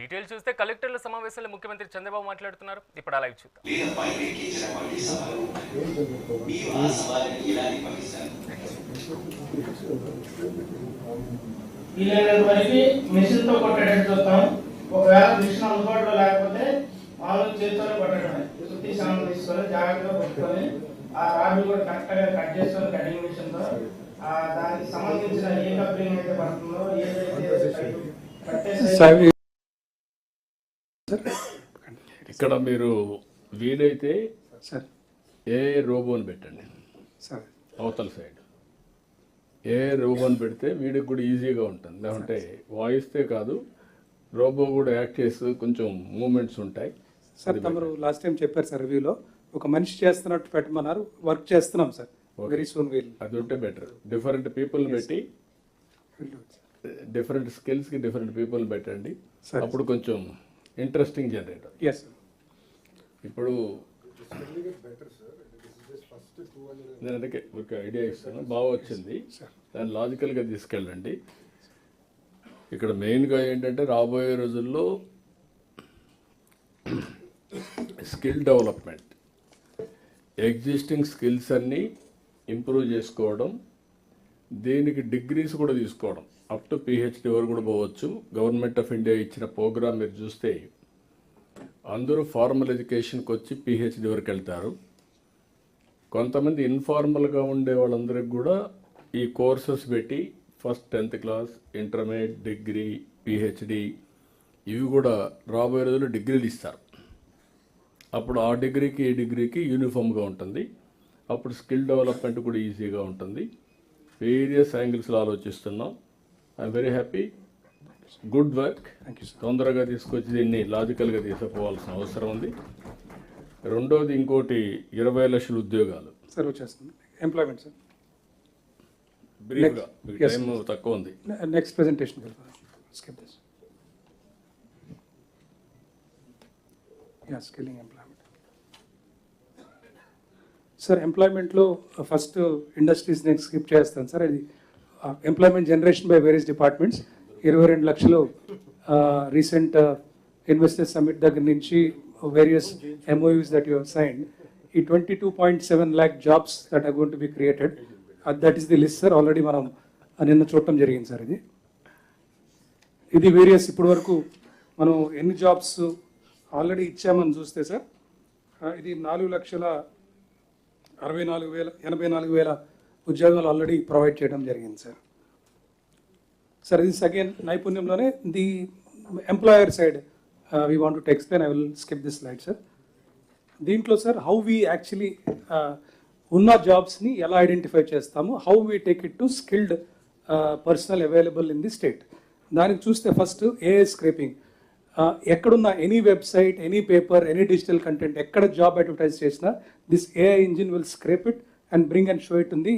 Details చూస్తే కలెక్టర్ల సమావేశంలో ముఖ్యమంత్రి చంద్రబాబు మాట్లాడుతున్నారు. ఇప్పుడు అలా చూద్దాం. వీలైనంత వరకు మిషన్తో కొట్టేటట్టు చూస్తాం. ఒకవేళ మిషన్ అందుబాటులో లేకపోతే మామూలు చేతితోనే కొట్టడమే. శుద్ధి సామాన్ తీసుకొని జాగ్రత్తగా కొట్టుకొని ఆ రాడ్లు కూడా కరెక్ట్గా కట్ చేసుకొని కటింగ్ మిషన్తో ఆ దానికి సంబంధించిన ఏ కప్లింగ్ అయితే పడుతుందో ఏదైతే కట్టేసి ఇక్కడ మీరు వీలైతే సార్. ఏ రోబోని పెట్టండి. సార్. అవతల సైడ్. ఏ రోబోని పెడితే వీడికి కూడా ఈజీగా ఉంటుంది. లేకుంటే వాయిస్తే కాదు రోబో కూడా యాక్ట్ చేస్తూ కొంచెం మూమెంట్స్ ఉంటాయి. సార్ తమరు లాస్ట్ టైం చెప్పారు సార్ రివ్యూలో ఒక మనిషి చేస్తున్నట్టు పెట్టమన్నారు వర్క్ చేస్తున్నాం సార్. వెరీ సూన్ వీల్ అది ఉంటే బెటర్ డిఫరెంట్ పీపుల్ పెట్టి డిఫరెంట్ స్కిల్స్కి డిఫరెంట్ పీపుల్ పెట్టండి. సరే. అప్పుడు కొంచెం ఇంట్రెస్టింగ్ జనరేట్ అవుతుంది ఎస్ ఇప్పుడు నేను అందుకే ఒక ఐడియా ఇస్తాను బాగా వచ్చింది. దాన్ని లాజికల్గా తీసుకెళ్ళండి. ఇక్కడ మెయిన్గా ఏంటంటే రాబోయే రోజుల్లో స్కిల్ డెవలప్మెంట్ ఎగ్జిస్టింగ్ స్కిల్స్ అన్నీ ఇంప్రూవ్ చేసుకోవడం దీనికి డిగ్రీస్ కూడా తీసుకోవడం. అప్ టు పిహెచ్డి వరకు కూడా పోవచ్చు. గవర్నమెంట్ ఆఫ్ ఇండియా ఇచ్చిన ప్రోగ్రామ్ మీరు చూస్తే అందరూ ఫార్మల్ ఎడ్యుకేషన్కి వచ్చి పిహెచ్డి వరకు వెళ్తారు. కొంతమంది ఇన్ఫార్మల్గా ఉండే వాళ్ళందరికి కూడా ఈ కోర్సెస్ పెట్టి first tenth class intermediate degree PhD ఇవి కూడా రాబోయే రోజుల్లో డిగ్రీలు ఇస్తారు. అప్పుడు ఆ డిగ్రీకి ఈ డిగ్రీకి యూనిఫామ్గా ఉంటుంది. అప్పుడు స్కిల్ డెవలప్మెంట్ కూడా ఈజీగా ఉంటుంది. వేరియస్ యాంగిల్స్లో ఆలోచిస్తున్నాం. I'm very happy good work తొందరగా తీసుకొచ్చి దీన్ని లాజికల్గా తీసుకుపోవాల్సిన అవసరం ఉంది. రెండోది ఇంకోటి ఇరవై లక్షల ఉద్యోగాలు. సార్ వచ్చేస్తుంది. ఎంప్లాయ్మెంట్ సార్ బ్రీఫ్గా. టైం తక్కువ ఉంది. Next presentation skip this skilling employment sir ఎంప్లాయ్మెంట్లో first industries నేను స్కిప్ చేస్తాను సార్ అది employment generation by various departments ఇరవై రెండు లక్షలు రీసెంట్ ఇన్వెస్టర్స్ సమిట్ దగ్గర నుంచి various MoUs that you sign ఈ twenty two point seven lakh jobs that are gone to be created that is the list sir already మనం నిన్న చూడటం జరిగింది సార్ ఇది. ఇది వేరియస్ ఇప్పటి వరకు మనం ఎన్ని జాబ్స్ ఆల్రెడీ ఇచ్చామని చూస్తే సార్ ఇది నాలుగు లక్షల అరవై నాలుగు వేల ఎనభై నాలుగు వేల ఉద్యోగాలు ఆల్రెడీ ప్రొవైడ్ చేయడం జరిగింది సార్ సార్ ఇది second నైపుణ్యంలోనే the employer side we want to explain I will skip this slide sir దీంట్లో సార్ హౌ వీ యాక్చువల్లీ ఉన్న జాబ్స్ని ఎలా ఐడెంటిఫై చేస్తాము how we take it to skilled personnel available in the state దానికి చూస్తే first AI scraping ఎక్కడున్న any website any paper any digital content ఎక్కడ job advertise చేసినా this AI engine will scrape it and bring and show it ఉంది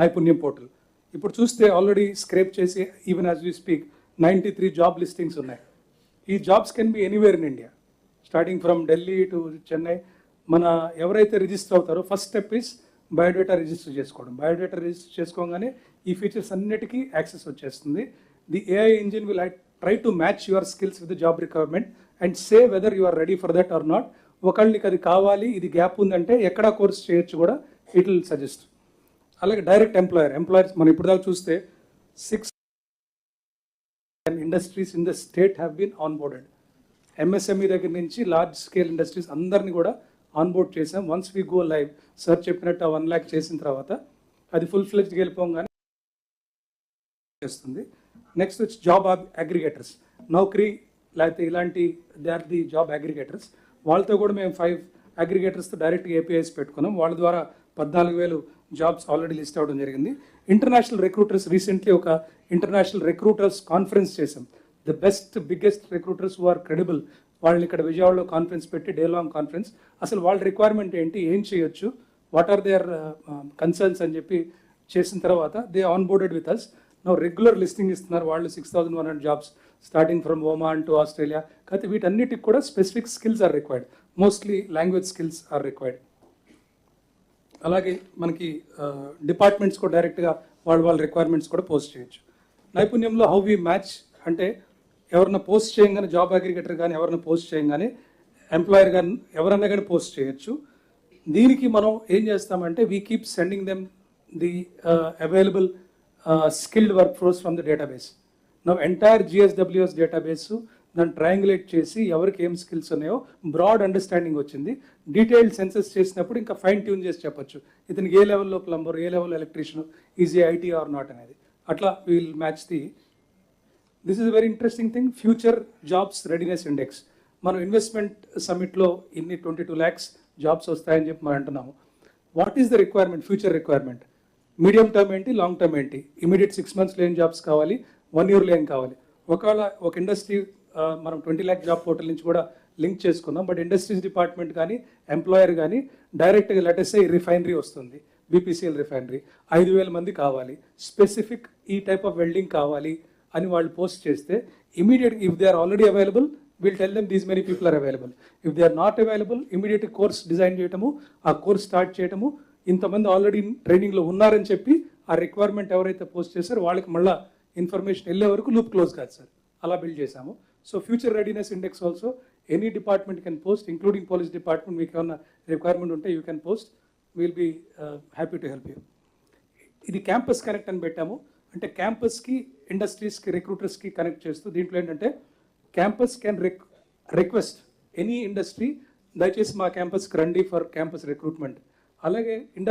నైపుణ్యం portal. ఇప్పుడు చూస్తే already scrape చేసి even as we speak ninety three job listings ఉన్నాయి. ఈ jobs can be anywhere in India starting from Delhi to Chennai మన ఎవరైతే register అవుతారో first step is biodata register చేసుకోవడం. బయోడేటా రిజిస్టర్ చేసుకోగానే ఈ ఫీచర్స్ అన్నిటికీ యాక్సెస్ వచ్చేస్తుంది. The AI engine will I try to match your skills with job requirement and say whether you are ready for that or not ఒకళ్ళకి అది కావాలి ఇది gap ఉందంటే ఎక్కడ కోర్స్ చేయొచ్చు కూడా ఇట్ విల్ సజెస్ట్. అలాగే డైరెక్ట్ ఎంప్లాయర్ ఎంప్లాయర్స్ మనం ఇప్పుడు దాకా చూస్తే six industries in the state have been onboarded MSME దగ్గర నుంచి లార్జ్ స్కేల్ ఇండస్ట్రీస్ అందరిని కూడా ఆన్బోర్డ్ చేసాం once we go live sir చెప్పినట్టు ఆ వన్ ల్యాక్ చేసిన తర్వాత అది ఫుల్ ఫ్లెజ్కి వెళ్ళిపోగానే చేస్తుంది. నెక్స్ట్ వచ్చి జాబ్ అగ్రిగేటర్స్ నౌకరీ లేకపోతే ఇలాంటి they are the job aggregators వాళ్ళతో కూడా మేము ఫైవ్ అగ్రిగేటర్స్తో డైరెక్ట్గా ఏపీఐస్ పెట్టుకున్నాం. వాళ్ళ ద్వారా పద్నాలుగు వేలు జాబ్స్ ఆల్రెడీ లిస్ట్ అవ్వడం జరిగింది. ఇంటర్నేషనల్ రిక్రూటర్స్ రీసెంట్లీ ఒక ఇంటర్నేషనల్ రిక్రూటర్స్ కాన్ఫరెన్స్ చేసాం the best biggest recruiters who are credible వాళ్ళని ఇక్కడ విజయవాడలో కాన్ఫరెన్స్ పెట్టి డే లాంగ్ కాన్ఫరెన్స్ అసలు వాళ్ళ రిక్వైర్మెంట్ ఏంటి? ఏం చేయొచ్చు? వాట్ ఆర్ దేర్ కన్సర్న్స్ అని చెప్పి చేసిన తర్వాత they onboarded with us no regular listing ఇస్తున్నారు వాళ్ళు six thousand one hundred jobs starting from Oman to Australia కాకపోతే వీటన్నిటికి కూడా specific skills are required mostly language skills are required అలాగే మనకి డిపార్ట్మెంట్స్ కూడా డైరెక్ట్గా వాళ్ళ వాళ్ళ రిక్వైర్మెంట్స్ కూడా పోస్ట్ చేయొచ్చు. నైపుణ్యంలో హౌ వి మ్యాచ్ అంటే ఎవరిన పోస్ట్ చేయగానే జాబ్ అగ్రిగేటర్ కానీ ఎవరన్నా పోస్ట్ చేయగానే ఎంప్లాయర్ కానీ ఎవరన్నా కానీ పోస్ట్ చేయొచ్చు. దీనికి మనం ఏం చేస్తామంటే we keep sending them the available skilled work force from the database నా ఎంటైర్ జిఎస్డబ్ల్యూఎస్ డేటాబేస్ దాన్ని ట్రయాంగులేట్ చేసి ఎవరికి ఏం స్కిల్స్ ఉన్నాయో బ్రాడ్ అండర్స్టాండింగ్ వచ్చింది. డీటెయిల్డ్ సెన్సెస్ చేసినప్పుడు ఇంకా ఫైన్ ట్యూన్ చేసి చెప్పొచ్చు. ఇతనికి ఏ లెవెల్లో plumber A level electrician is it or not అనేది. అట్లా we'll match the this is very interesting thing future jobs readiness index మనం ఇన్వెస్ట్మెంట్ సమిట్లో ఇన్ని ట్వంటీ టూ ల్యాక్స్ జాబ్స్ వస్తాయని చెప్పి మనం అంటున్నాము. What is the requirement future requirement medium term ఏంటి లాంగ్ టర్మ్ ఏంటి? ఇమీడియట్ సిక్స్ మంత్స్లో ఏం జాబ్స్ కావాలి వన్ ఇయర్లో ఏం కావాలి. ఒకవేళ ఒక ఇండస్ట్రీ మనం ట్వంటీ ల్యాక్ జాబ్ పోర్టల్ నుంచి కూడా లింక్ చేసుకున్నాం బట్ ఇండస్ట్రీస్ డిపార్ట్మెంట్ కానీ ఎంప్లాయర్ కానీ డైరెక్ట్గా లెటెస్టే రిఫైనరీ వస్తుంది బీపీసీఎల్ రిఫైనరీ. ఐదు వేల మంది కావాలి. స్పెసిఫిక్ ఈ టైప్ ఆఫ్ వెల్డింగ్ కావాలి అని వాళ్ళు పోస్ట్ చేస్తే immediate if they are already available will tell them these many people are available. If they are not available immediate course design చేయటము ఆ కోర్స్ స్టార్ట్ చేయటము ఇంతమంది ఆల్రెడీ ట్రైనింగ్లో ఉన్నారని చెప్పి ఆ రిక్వైర్మెంట్ ఎవరైతే పోస్ట్ చేశారో వాళ్ళకి మళ్ళీ ఇన్ఫర్మేషన్ వెళ్ళే వరకు లూప్ క్లోజ్ కాదు సార్. అలా బిల్డ్ చేశాము. So future readiness index also any department can post including police department మీకు ఏమైనా రిక్వైర్మెంట్ ఉంటే you can post will be happy to help you ఇది క్యాంపస్ కనెక్ట్ అని పెట్టాము. అంటే క్యాంపస్కి ఇండస్ట్రీస్కి రిక్రూటర్స్కి కనెక్ట్ చేస్తూ దీంట్లో ఏంటంటే campus can ric request any industry దయచేసి మా క్యాంపస్కి రండి ఫర్ క్యాంపస్ రిక్రూట్మెంట్ అలాగే ఇండస్ట్రీ